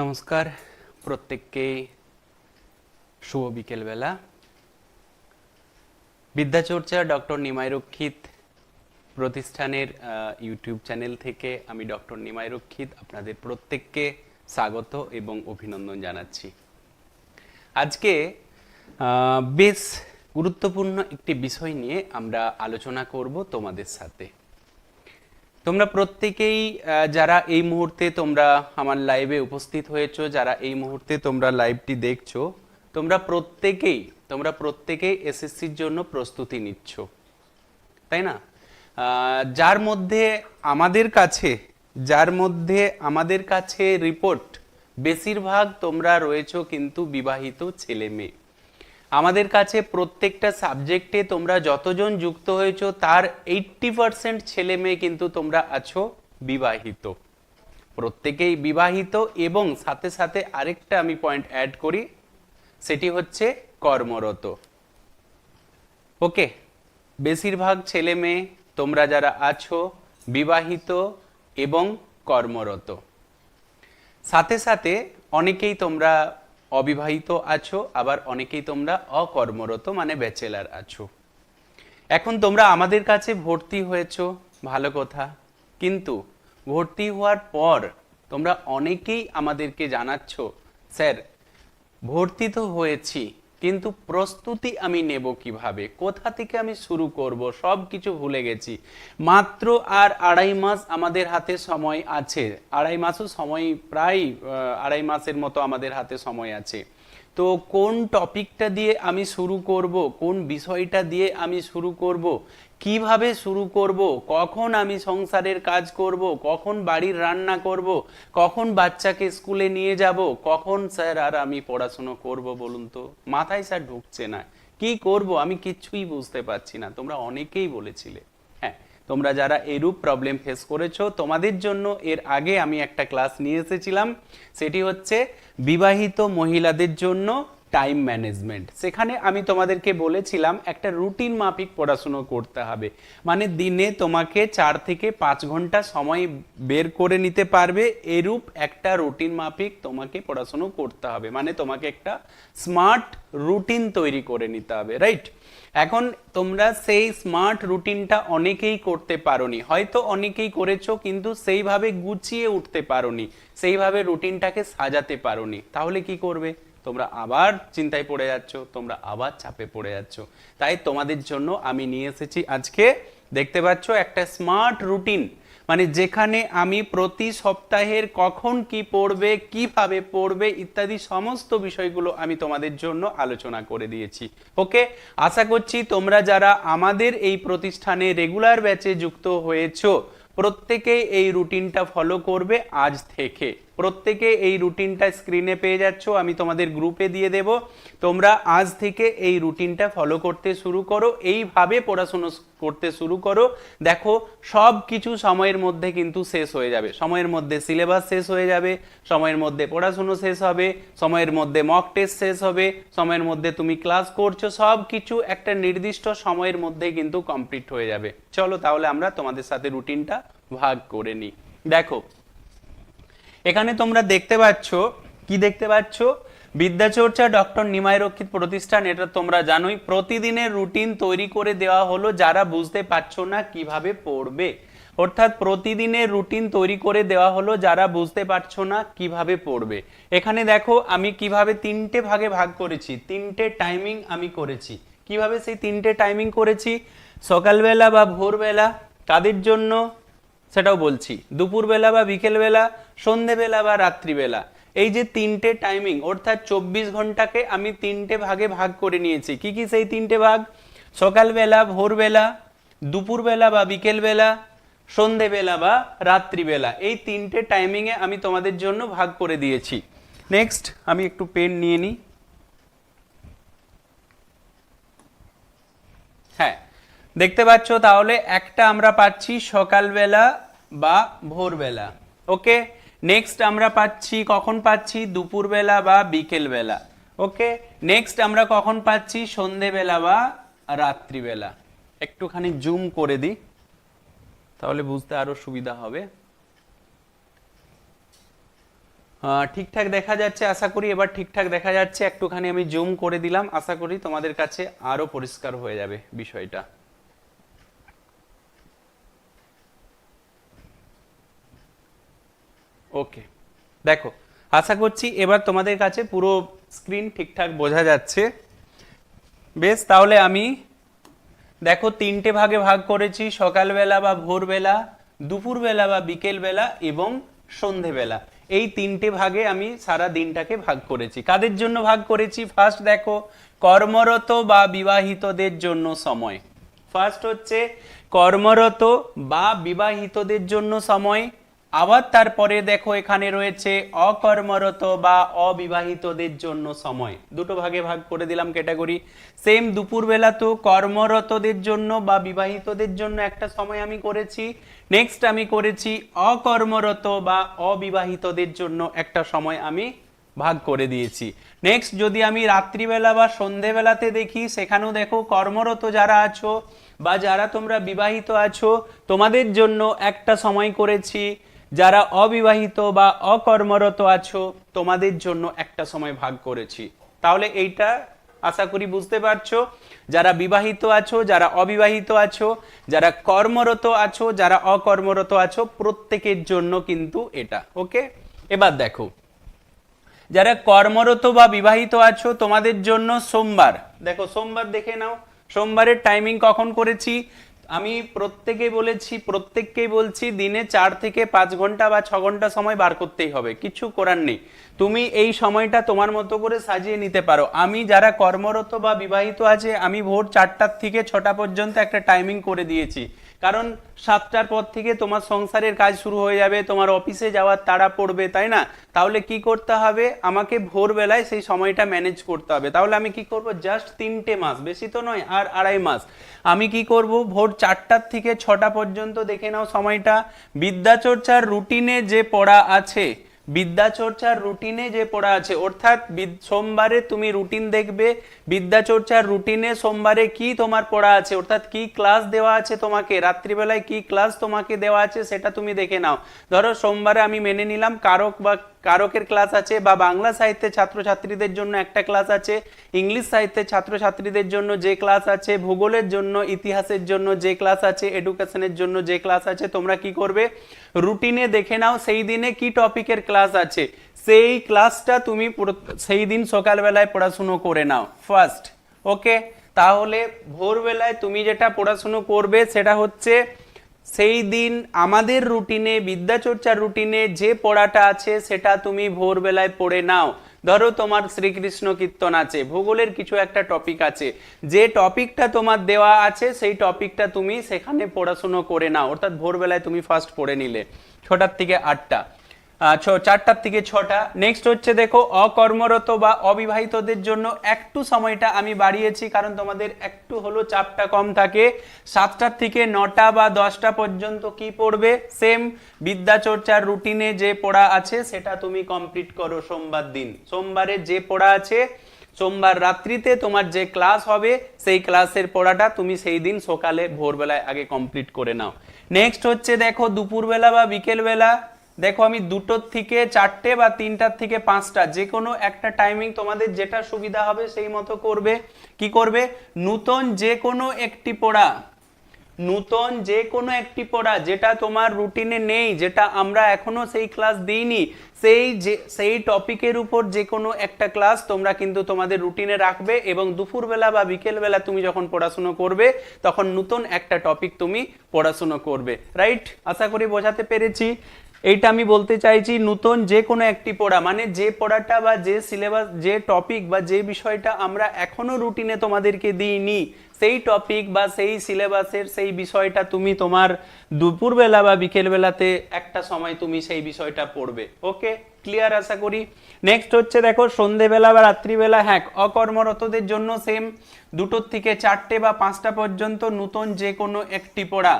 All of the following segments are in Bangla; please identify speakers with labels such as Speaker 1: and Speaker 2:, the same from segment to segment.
Speaker 1: নমস্কার। প্রত্যেককে শুভ বিকেলবেলা বিদ্যাচর্চা ডক্টর নিমাই রক্ষিত প্রতিষ্ঠানের ইউটিউব চ্যানেল থেকে আমি ডক্টর নিমাই রক্ষিত আপনাদের প্রত্যেককে স্বাগত এবং অভিনন্দন জানাচ্ছি। আজকে বেশ গুরুত্বপূর্ণ একটি বিষয় নিয়ে আমরা আলোচনা করব তোমাদের সাথে। তোমরা প্রত্যেকেই যারা এই মুহূর্তে তোমরা আমার লাইভে উপস্থিত হয়েছো, যারা এই মুহূর্তে তোমরা লাইভটি দেখছ, তোমরা প্রত্যেকেই তোমরা প্রত্যেকেই এসএসসির জন্য প্রস্তুতি নিচ্ছ। তাই না? যার মধ্যে আমাদের কাছে, যার মধ্যে আমাদের কাছে রিপোর্ট বেশিরভাগ তোমরা রয়েছো কিন্তু বিবাহিত ছেলে মেয়ে। আমাদের কাছে প্রত্যেকটা সাবজেক্টে তোমরা যতজন যুক্ত হয়েছো, তার এইট্টি পার্সেন্ট ছেলে মেয়ে কিন্তু তোমরা আছো বিবাহিত। প্রত্যেকেই বিবাহিত এবং সাথে সাথে আরেকটা আমি পয়েন্ট অ্যাড করি, সেটি হচ্ছে কর্মরত। ওকে, বেশিরভাগ ছেলে মেয়ে তোমরা যারা আছো বিবাহিত এবং কর্মরত। সাথে সাথে অনেকেই তোমরা অবিবাহিত আছো, আবার অনেকেই তোমরা অকর্মরত মানে ব্যাচেলার আছো। এখন তোমরা আমাদের কাছে ভর্তি হয়েছো, ভালো কথা। কিন্তু ভর্তি হওয়ার পর তোমরা অনেকেই আমাদেরকে জানাচ্ছ, স্যার, ভর্তি তো হয়েছি কিন্তু প্রস্তুতি আমি নেব কীভাবে? কোথা থেকে আমি শুরু করব? সব কিছু ভুলে গেছি। মাত্র আর আড়াই মাস আমাদের হাতে সময় আছে। আড়াই মাসও সময় প্রায় আড়াই মাসের মতো আমাদের হাতে সময় আছে। তো কোন টপিকটা দিয়ে আমি শুরু করব? কোন বিষয়টা দিয়ে আমি শুরু করব? কীভাবে শুরু করব? কখন আমি সংসারের কাজ করব? কখন বাড়ির রান্না করব? কখন বাচ্চাকে স্কুলে নিয়ে যাব? কখন স্যার আর আমি পড়াশুনো করব বলুন তো? মাথায় স্যার ঢুকছে না। কি করব? আমি কিচ্ছুই বুঝতে পারছি না। তোমরা অনেকেই বলেছিলে। হ্যাঁ তোমরা যারা এরূপ প্রবলেম ফেস করেছ, তোমাদের জন্য এর আগে আমি একটা ক্লাস নিয়ে এসেছিলাম। সেটি হচ্ছে বিবাহিত মহিলাদের জন্য টাইম ম্যানেজমেন্ট সেখানে আমি তোমাদেরকে বলেছিলাম একটা রুটিন মাফিক পড়াশুনো করতে হবে। মানে দিনে তোমাকে চার থেকে পাঁচ ঘণ্টা সময় বের করে নিতে পারবে, এরূপ একটা রুটিন মাফিক তোমাকে পড়াশুনো করতে হবে। মানে তোমাকে একটা স্মার্ট রুটিন তৈরি করে নিতে হবে রাইট এখন তোমরা সেই স্মার্ট রুটিনটা অনেকেই করতে পারোনি। হয়তো অনেকেই করেছ, কিন্তু সেইভাবে গুছিয়ে উঠতে পারোনি। সেইভাবে রুটিনটাকে সাজাতে পারোনি। তাহলে কি করবে? তোমরা আবার চিন্তায় পড়ে যাচ্ছ, তোমরা আবার চাপে পড়ে যাচ্ছ। তাই তোমাদের জন্য আমি নিয়ে এসেছি আজকে, দেখতে পাচ্ছ, একটা স্মার্ট রুটিন মানে যেখানে আমি প্রতি সপ্তাহের কখন কি পড়বে, কীভাবে পড়বে, ইত্যাদি সমস্ত বিষয়গুলো আমি তোমাদের জন্য আলোচনা করে দিয়েছি। ওকে? আশা করছি তোমরা যারা আমাদের এই প্রতিষ্ঠানে রেগুলার ব্যাচে যুক্ত হয়েছো প্রত্যেকেই এই রুটিনটা ফলো করবে আজ থেকে। প্রত্যেকে এই রুটিনটা স্ক্রিনে পেয়ে যাচ্ছ, আমি তোমাদের গ্রুপে দিয়ে দেব। তোমরা আজ থেকে এই রুটিনটা ফলো করতে শুরু করো, এইভাবে পড়াশুনো করতে শুরু করো। দেখো, সব কিছু সময়ের মধ্যে কিন্তু শেষ হয়ে যাবে। সময়ের মধ্যে সিলেবাস শেষ হয়ে যাবে, সময়ের মধ্যে পড়াশুনো শেষ হবে, সময়ের মধ্যে মক টেস্ট শেষ হবে, সময়ের মধ্যে তুমি ক্লাস করছ, সব কিছু একটা নির্দিষ্ট সময়ের মধ্যে কিন্তু কমপ্লিট হয়ে যাবে। চলো তাহলে আমরা তোমাদের সাথে রুটিনটা ভাগ করে নিই। দেখো এখানে তোমরা দেখতে পাচ্ছ, কি দেখতে পাচ্ছ? বিদ্যাচর্চা ডক্টর নিমাই রক্ষিত প্রতিষ্ঠান, এটা তোমরা জানোই। প্রতিদিনের রুটিন তৈরি করে দেওয়া হলো যারা বুঝতে পারছ না কীভাবে পড়বে। অর্থাৎ প্রতিদিনের রুটিন তৈরি করে দেওয়া হলো যারা বুঝতে পারছ না কীভাবে পড়বে। এখানে দেখো, আমি কীভাবে তিনটে ভাগে ভাগ করেছি। তিনটে টাইমিং আমি করেছি। কীভাবে সেই তিনটে টাইমিং করেছি? সকালবেলা বা ভোরবেলা, কাদের জন্য? সেটাও বলছি। দুপুরবেলা বা বিকেলবেলা সন্ধেবেলা বা রাত্রিবেলা। এই যে তিনটে টাইমিং অর্থাৎ চব্বিশ ঘন্টাকে আমি তিনটে ভাগে ভাগ করে নিয়েছি। কি কি সেই তিনটে ভাগ? সকালবেলা, ভোরবেলা, দুপুরবেলা বা বিকেলবেলা, সন্ধেবেলা বা রাত্রিবেলা। এই তিনটে টাইমিংয়ে আমি তোমাদের জন্য ভাগ করে দিয়েছি। নেক্সট আমি একটু পেন নিয়ে নিই। হ্যাঁ দেখতে পাচ্ছ তাহলে একটা আমরা পাচ্ছি সকালবেলা বা ভোরবেলা। ওকে নেক্সট আমরা পাচ্ছি, কখন পাচ্ছি? দুপুরবেলা বা বিকেলবেলা, ওকে? নেক্সট আমরা কখন পাচ্ছি? সন্ধেবেলা বা রাত্রিবেলা। একটুখানি জুম করে দিই, তাহলে বুঝতে আরও সুবিধা হবে। ঠিকঠাক দেখা যাচ্ছে, আশা করি। এবার ঠিকঠাক দেখা যাচ্ছে, একটুখানি আমি জুম করে দিলাম। আশা করি তোমাদের কাছে আরও পরিষ্কার হয়ে যাবে বিষয়টা। ওকে দেখো, আশা করছি এবার তোমাদের কাছে পুরো স্ক্রিন ঠিকঠাক বোঝা যাচ্ছে। বেশ, তাহলে আমি দেখো, তিনটে ভাগে ভাগ করেছি, সকালবেলা বা ভোরবেলা, দুপুরবেলা বা বিকেলবেলা এবং সন্ধেবেলা। এই তিনটে ভাগে আমি সারা দিনটাকে ভাগ করেছি। কাদের জন্য ভাগ করেছি? ফার্স্ট দেখো, কর্মরত বা বিবাহিতদের জন্য সময়। ফার্স্ট হচ্ছে কর্মরত বা বিবাহিতদের জন্য সময়। আবার তারপরে দেখো এখানে রয়েছে অকর্মরত বা অবিবাহিতদের জন্য সময়। দুটো ভাগে ভাগ করে দিলাম ক্যাটাগরি। সেম দুপুরবেলা তো কর্মরতদের জন্য বা বিবাহিতদের জন্য একটা সময় আমি করেছি। নেক্সট আমি করেছি অকর্মরত বা অবিবাহিতদের জন্য একটা সময় আমি ভাগ করে দিয়েছি। নেক্সট যদি আমি রাত্রিবেলা বা সন্ধেবেলাতে দেখি, সেখানেও দেখো কর্মরত যারা আছো বা যারা তোমরা বিবাহিত আছো, তোমাদের জন্য একটা সময় করেছি। যারা অবিবাহিত বা অকর্মরত আছো, তোমাদের জন্য একটা সময় ভাগ করেছি। তাহলে এইটা আশা করি বুঝতে পারছ। যারা বিবাহিত আছো, যারা অবিবাহিত আছো, যারা কর্মরত আছো, যারা অকর্মরত আছো, প্রত্যেকের জন্য কিন্তু এটা, ওকে? এবার দেখো। যারা কর্মরত বা বিবাহিত আছো, তোমাদের জন্য সোমবার। দেখো, সোমবার দেখে নাও। সোমবারের টাইমিং কখন করেছি? আমি প্রত্যেকে বলেছি, প্রত্যেককেই বলছি, দিনে চার থেকে পাঁচ ঘণ্টা বা ছ ঘণ্টা সময় বার করতেই হবে। কিছু করার নেই। তুমি এই সময়টা তোমার মতো করে সাজিয়ে নিতে পারো। আমি যারা কর্মরত বা বিবাহিত আছে, আমি ভোর চারটার থেকে ছটা পর্যন্ত একটা টাইমিং করে দিয়েছি। কারণ সাতটার পর থেকে তোমার সংসারের কাজ শুরু হয়ে যাবে, তোমার অফিসে যাওয়ার তাড়া পড়বে, তাই না? তাহলে কি করতে হবে? আমাকে ভোরবেলায় সেই সময়টা ম্যানেজ করতে হবে। তাহলে আমি কি করব? জাস্ট তিনটে মাস, বেশি তো নয়, আর আড়াই মাস। আমি কি করব? ভোর চারটার থেকে ছটা পর্যন্ত দেখে নাও সময়টা। বিদ্যাচর্চার রুটিনে যে পড়া আছে বিদ্যাচর্চার রুটিনে যে পড়া আছে, অর্থাৎ সোমবারে তুমি রুটিন দেখবে, বিদ্যাচর্চার রুটিনে সোমবারে কি তোমার পড়া আছে, অর্থাৎ কি ক্লাস দেওয়া আছে তোমাকে, রাত্রিবেলায় কি ক্লাস তোমাকে দেওয়া আছে সেটা তুমি দেখে নাও। ধরো সোমবারে আমি মেনে নিলাম কারক বা কারকের ক্লাস আছে বা বাংলা সাহিত্যের ছাত্রছাত্রীদের জন্য একটা ক্লাস আছে, ইংলিশ সাহিত্যের ছাত্রছাত্রীদের জন্য যে ক্লাস আছে, ভূগোলের জন্য, ইতিহাসের জন্য যে ক্লাস আছে এডুকেশনের জন্য যে ক্লাস আছে, তোমরা কি করবে? রুটিনে দেখে নাও, সেই দিনে কি টপিকের ক্লাস আছে। সেই ক্লাসটা তুমি সেই দিন সকালবেলায় পড়াশুনো করে নাও ফার্স্ট ওকে তাহলে ভোরবেলায় তুমি যেটা পড়াশুনো করবে, সেটা হচ্ছে সেই দিন আমাদের রুটিনে, বিদ্যাচর্চার রুটিনে যে পড়াটা আছে সেটা তুমি ভোরবেলায় পড়ে নাও। ধরো তোমার শ্রীকৃষ্ণ কীর্তন আছে, ভূগোলের কিছু একটা টপিক আছে। যে টপিকটা তোমার দেওয়া আছে, সেই টপিকটা তুমি সেখানে পড়াশুনো করে নাও। অর্থাৎ ভোরবেলায় তুমি ফার্স্ট পড়ে নিলে, ছটার থেকে আটটা। চারটার থেকে ছটা। নেক্সট হচ্ছে দেখো, অকর্মরত বা অবিবাহিতদের জন্য একটু সময়টা আমি বাড়িয়েছি, কারণ তোমাদের একটু হলো চাপটা কম থাকে। সাতটার থেকে নটা বা দশটা পর্যন্ত কি পড়বে? সেম বিদ্যাচর্চার রুটিনে যে পড়া আছে, সেটা তুমি কমপ্লিট করো সোমবার দিন। সোমবারে যে পড়া আছে, সোমবার রাত্রিতে তোমার যে ক্লাস হবে, সেই ক্লাসের পড়াটা তুমি সেই দিন সকালে ভোরবেলায় আগে কমপ্লিট করে নাও। নেক্সট হচ্ছে দেখো, দুপুরবেলা বা বিকেলবেলা দেখো, আমি দুটোর থেকে চারটে বা তিনটার থেকে পাঁচটা যে কোনো একটা টাইমিং তোমাদের যেটা সুবিধা হবে সেই মতো করবে। কি করবে? নূতন যে কোনো একটি পড়া, নূতন যে কোনো একটি পড়া যেটা তোমার রুটিনে নেই, যেটা আমরা এখনও সেই ক্লাস দিইনি, সেই যে, সেই টপিকের উপর যে কোনো একটা ক্লাস তোমরা কিন্তু তোমাদের রুটিনে রাখবে এবং দুপুরবেলা বা বিকেলবেলা তুমি যখন পড়াশুনো করবে, তখন নতুন একটা টপিক তুমি পড়াশুনো করবে। রাইট আশা করি বোঝাতে পেরেছি। এইটা আমি বলতে চাইছি, নতুন যে কোনো একটি পড়া মানে যে পড়াটা বা যে সিলেবাস যে টপিক বা যে বিষয়টা আমরা এখনও রুটিনে তোমাদেরকে দিইনি, সেই টপিক বা সেই সিলেবাসের সেই বিষয়টা তুমি তোমার দুপুরবেলা বা বিকেলবেলাতে একটা সময় তুমি সেই বিষয়টা পড়বে। ওকে? ক্লিয়ার আশা করি? নেক্সট হচ্ছে দেখো, সন্ধেবেলা বা রাত্রিবেলা হ্যাঁ অকর্মরতদের জন্য সেম দুটোর থেকে চারটে বা পাঁচটা পর্যন্ত নতুন যে কোনো একটি পড়া।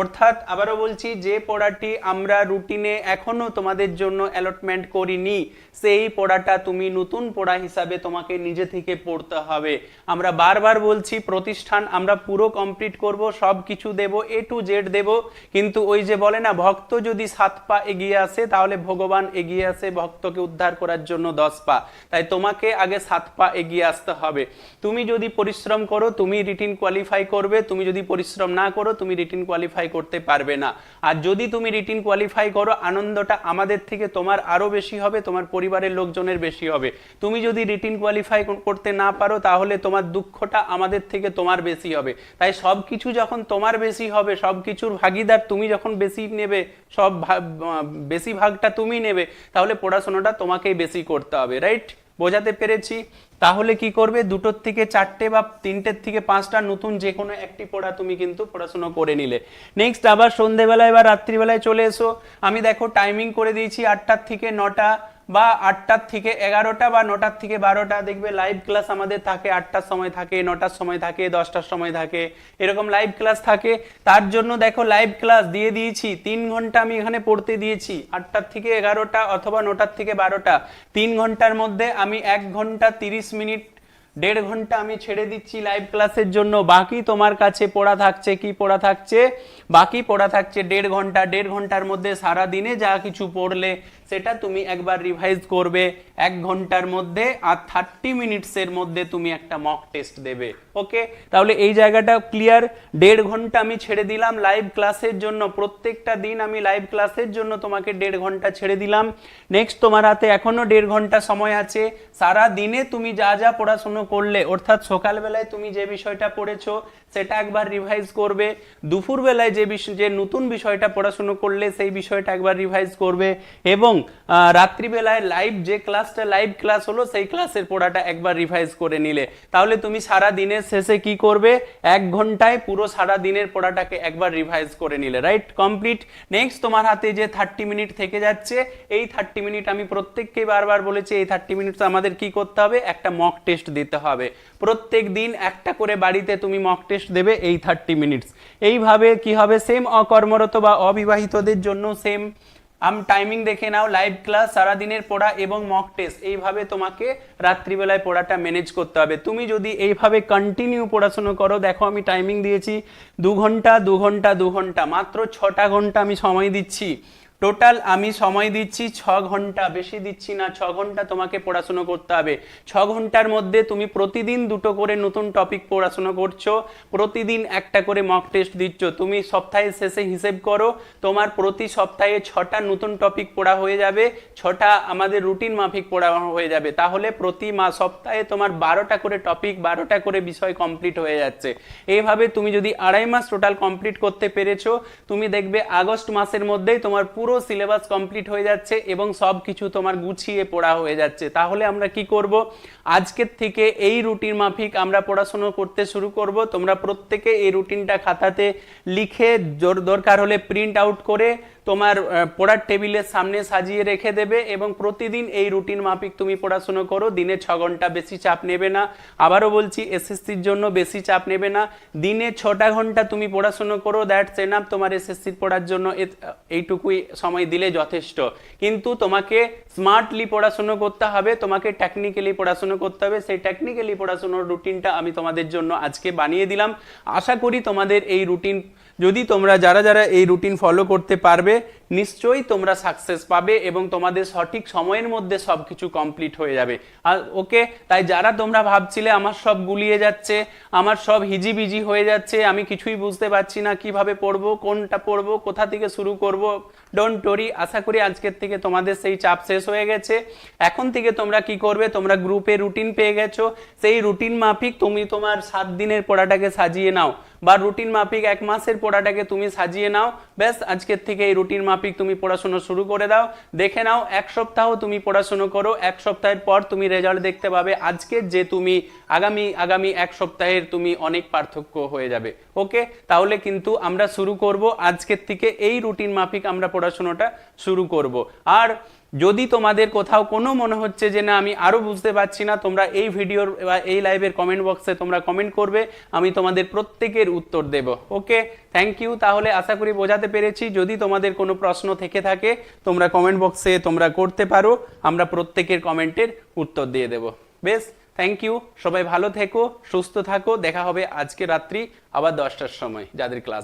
Speaker 1: অর্থাৎ আবারও বলছি, যে পড়াটি আমরা রুটিনে এখনও তোমাদের জন্য অ্যালটমেন্ট করিনি, সেই পড়াটা তুমি নতুন পড়া হিসাবে তোমাকে নিজে থেকে পড়তে হবে। আমরা বারবার বলছি, প্রতিষ্ঠান আমরা পুরো কমপ্লিট করব সব কিছু দেব এ টু জেড দেব, কিন্তু ওই যে বলে না, ভক্ত যদি সাত পা এগিয়ে আসে, তাহলে ভগবান এগিয়ে আসে ভক্তকে উদ্ধার করার জন্য দশ পা। তাই তোমাকে আগে সাত পা এগিয়ে আসতে হবে। তুমি যদি পরিশ্রম করো, তুমি রিটিন কোয়ালিফাই করবে, তুমি যদি পরিশ্রম না করো, তুমি রিটিন কোয়ালিফাই করতে পারবে না। আর যদি তুমি রিটিন কোয়ালিফাই করো, আনন্দটা আমাদের থেকে তোমার আরও বেশি হবে, তোমার পরিবারের লোকজনের বেশি হবে। তুমি যদি রিটিন কোয়ালিফাই করতে না পারো, তাহলে তোমার দুঃখটা আমাদের থেকে তোমার বেশি হবে। তাই সব কিছু যখন তোমার বেশি হবে সব কিছুর ভাগিদার তুমি যখন বেশি নেবে, সব বেশি ভাগটা তুমি নেবে, তাহলে পড়াশোনাটা তোমাকেই বেশি করতে হবে রাইট বোঝাতে পেরেছি। তাহলে কি করবে? দুটোর থেকে চারটে বা তিনটের থেকে পাঁচটা নতুন যে কোনো একটি পড়া তুমি কিন্তু পড়াশোনা করে নিলে। নেক্সট আবার সন্ধেবেলায় বা রাত্রিবেলায় চলে এসো। আমি দেখো টাইমিং করে দিয়েছি আটটার থেকে নটা। বা আটটার থেকে এগারোটা বা নটার থেকে বারোটা দেখবে লাইভ ক্লাস আমাদের থাকে, আটটার সময় থাকে, নটার সময় থাকে, দশটার সময় থাকে, এরকম লাইভ ক্লাস থাকে। তার জন্য দেখো লাইভ ক্লাস দিয়ে দিয়েছি, তিন ঘণ্টা আমি এখানে পড়তে দিয়েছি, আটটার থেকে এগারোটা অথবা নটার থেকে বারোটা। তিন ঘণ্টার মধ্যে আমি এক ঘণ্টা তিরিশ মিনিট, দেড় ঘণ্টা আমি ছেড়ে দিচ্ছি লাইভ ক্লাসের জন্য। বাকি তোমার কাছে পড়া থাকছে, কি পড়া থাকছে? বাকি পড়া থাকছে দেড় ঘণ্টা, দেড় ঘণ্টার মধ্যে সারা দিনে যা কিছু পড়লে সেটা তুমি একবার রিভাইজ করবে এক ঘণ্টার মধ্যে আর থার্টি মিনিটসের মধ্যে তুমি একটা মক টেস্ট দেবে ওকে তাহলে এই জায়গাটা ক্লিয়ার দেড় ঘণ্টা আমি ছেড়ে দিলাম লাইভ ক্লাসের জন্য, প্রত্যেকটা দিন আমি লাইভ ক্লাসের জন্য তোমাকে দেড় ঘণ্টা ছেড়ে দিলাম। নেক্সট তোমার হাতে এখনও দেড় ঘণ্টা সময় আছে। সারা দিনে তুমি যা যা পড়াশুনো করলে, অর্থাৎ সকালবেলায় তুমি যে বিষয়টা পড়েছো, সেটা একবার রিভাইজ করবে। দুপুরবেলায় যে যে নতুন বিষয়টা পড়াশুনো করলে, সেই বিষয়টা একবার রিভাইজ করবে। এবং রাত্রিবেলায় লাইভ যে ক্লাসটা লাইভ ক্লাস হলো, সেই ক্লাসের পড়াটা একবার রিভাইজ করে নিলে। তাহলে তুমি সারা দিনের শেষে কি করবে? এক ঘন্টায় পুরো সারা দিনের পড়াটাকে একবার রিভাইজ করে নিলে রাইট কমপ্লিট নেক্সট তোমার হাতে যে থার্টি মিনিট থেকে যাচ্ছে, এই থার্টি মিনিট আমি প্রত্যেককে বারবার বলেছি, এই থার্টি মিনিট আমাদের কি করতে হবে? একটা মক টেস্ট দিতে হবে। প্রত্যেক দিন একটা করে বাড়িতে তুমি মক টেস্ট দেবে এই থার্টি মিনিটস এইভাবে কি হবে? সেম অকর্মরত বা অবিবাহিতদের জন্য সেম আম টাইমিং দেখে নাও লাইভ ক্লাস সারাদিনের পড়া এবং মক টেস্ট এইভাবে তোমাকে রাত্রিবেলায় পড়াটা ম্যানেজ করতে হবে। তুমি যদি এইভাবে কন্টিনিউ পড়াশুনো করো, দেখো আমি টাইমিং দিয়েছি, দু ঘণ্টা দু ঘণ্টা দু ঘণ্টা, মাত্র ছটা ঘণ্টা আমি সময় দিচ্ছি। টোটাল আমি সময় দিচ্ছি ছ ঘণ্টা, বেশি দিচ্ছি না, ছ ঘণ্টা তোমাকে পড়াশুনো করতে হবে। ছ ঘণ্টার মধ্যে তুমি প্রতিদিন দুটো করে নতুন টপিক পড়াশুনো করছ, প্রতিদিন একটা করে মক টেস্ট দিচ্ছ। তুমি সপ্তাহের শেষে হিসেব করো, তোমার প্রতি সপ্তাহে ছটা নতুন টপিক পড়া হয়ে যাবে, ছটা আমাদের রুটিন মাফিক পড়া হয়ে যাবে। তাহলে প্রতি মা, সপ্তাহে তোমার বারোটা করে টপিক বারোটা করে বিষয় কমপ্লিট হয়ে যাচ্ছে। এইভাবে তুমি যদি আড়াই মাস টোটাল কমপ্লিট করতে পেরেছ, তুমি দেখবে আগস্ট মাসের মধ্যেই তোমার পুরো সিলেবাস কমপ্লিট হয়ে যাচ্ছে এবং সব কিছু তোমার গুছিয়ে পড়া হয়ে যাচ্ছে। তাহলে আমরা কি করব? আজকের থেকে এই রুটিন মাফিক আমরা পড়াশুনো করতে শুরু করব। তোমরা প্রত্যেকে এই রুটিনটা খাতাতে লিখে দরকার হলে প্রিন্ট আউট করে তোমার পড়ার টেবিলের সামনে সাজিয়ে রেখে দেবে এবং প্রতিদিন এই রুটিন মাফিক তুমি পড়াশুনো করো। দিনে ছ ঘণ্টা বেশি চাপ নেবে না। আবারও বলছি, এসএসসির জন্য বেশি চাপ নেবে না। দিনে ছটা ঘণ্টা তুমি পড়াশুনো করো দ্যাটস এনাফ তোমার এসএসসির পড়ার জন্য এইটুকুই সময় দিলে যথেষ্ট। কিন্তু তোমাকে স্মার্টলি পড়াশুনো করতে হবে, তোমাকে টেকনিক্যালি পড়াশুনো করতে হবে। সেই টেকনিক্যালি পড়াশুনোর রুটিনটা আমি তোমাদের জন্য আজকে বানিয়ে দিলাম। আশা করি তোমাদের এই রুটিন, যদি তোমরা, যারা যারা এই রুটিন ফলো করতে পারবে che নিশ্চয়ই তোমরা সাকসেস পাবে এবং তোমাদের সঠিক সময়ের মধ্যে সবকিছু কমপ্লিট হয়ে যাবে। আর ওকে, তাই যারা তোমরা ভাবছিলে আমার সব গুলিয়ে যাচ্ছে, আমার সব হিজিবিজি হয়ে যাচ্ছে, আমি কিছুই বুঝতে পারছি না কীভাবে পড়ব, কোনটা পড়ব, কোথা থেকে শুরু করব ডোন্ট টরি আশা করি আজকের থেকে তোমাদের সেই চাপ শেষ হয়ে গেছে। এখন থেকে তোমরা কি করবে, তোমরা গ্রুপে রুটিন পেয়ে গেছো, সেই রুটিন মাফিক তুমি তোমার সাত দিনের পড়াটাকে সাজিয়ে নাও, বা রুটিন মাফিক এক মাসের পড়াটাকে তুমি সাজিয়ে নাও, ব্যাস আজকের থেকে এই রুটিন মাফিক মাফিক তুমি পড়াশোনা শুরু করে দাও, দেখে নাও, এক সপ্তাহ তুমি পড়াশোনা করো, এক সপ্তাহের পর তুমি রেজাল্ট দেখতে পাবে, আজকের যে তুমি আগামী আগামী এক সপ্তাহের তুমি অনেক পার্থক্য হয়ে যাবে। ওকে? তাহলে কিন্তু আমরা শুরু করব, আজকের থেকে এই রুটিন মাফিক আমরা পড়াশোনাটা শুরু করব। আর যদি তোমাদের কোথাও কোনো মনে হচ্ছে যে না, আমি আরও বুঝতে পারছি না, তোমরা এই ভিডিওর বা এই লাইভের কমেন্ট বক্সে তোমরা কমেন্ট করবে, আমি তোমাদের প্রত্যেকের উত্তর দেব। ওকে থ্যাংক ইউ তাহলে আশা করি বোঝাতে পেরেছি। যদি তোমাদের কোনো প্রশ্ন থেকে থাকে, তোমরা কমেন্ট বক্সে তোমরা করতে পারো, আমরা প্রত্যেকের কমেন্টের উত্তর দিয়ে দেব। বেশ থ্যাংক ইউ সবাই ভালো থেকো, সুস্থ থাকো। দেখা হবে আজকে রাত্রি আবার দশটার সময়, যাদের ক্লাস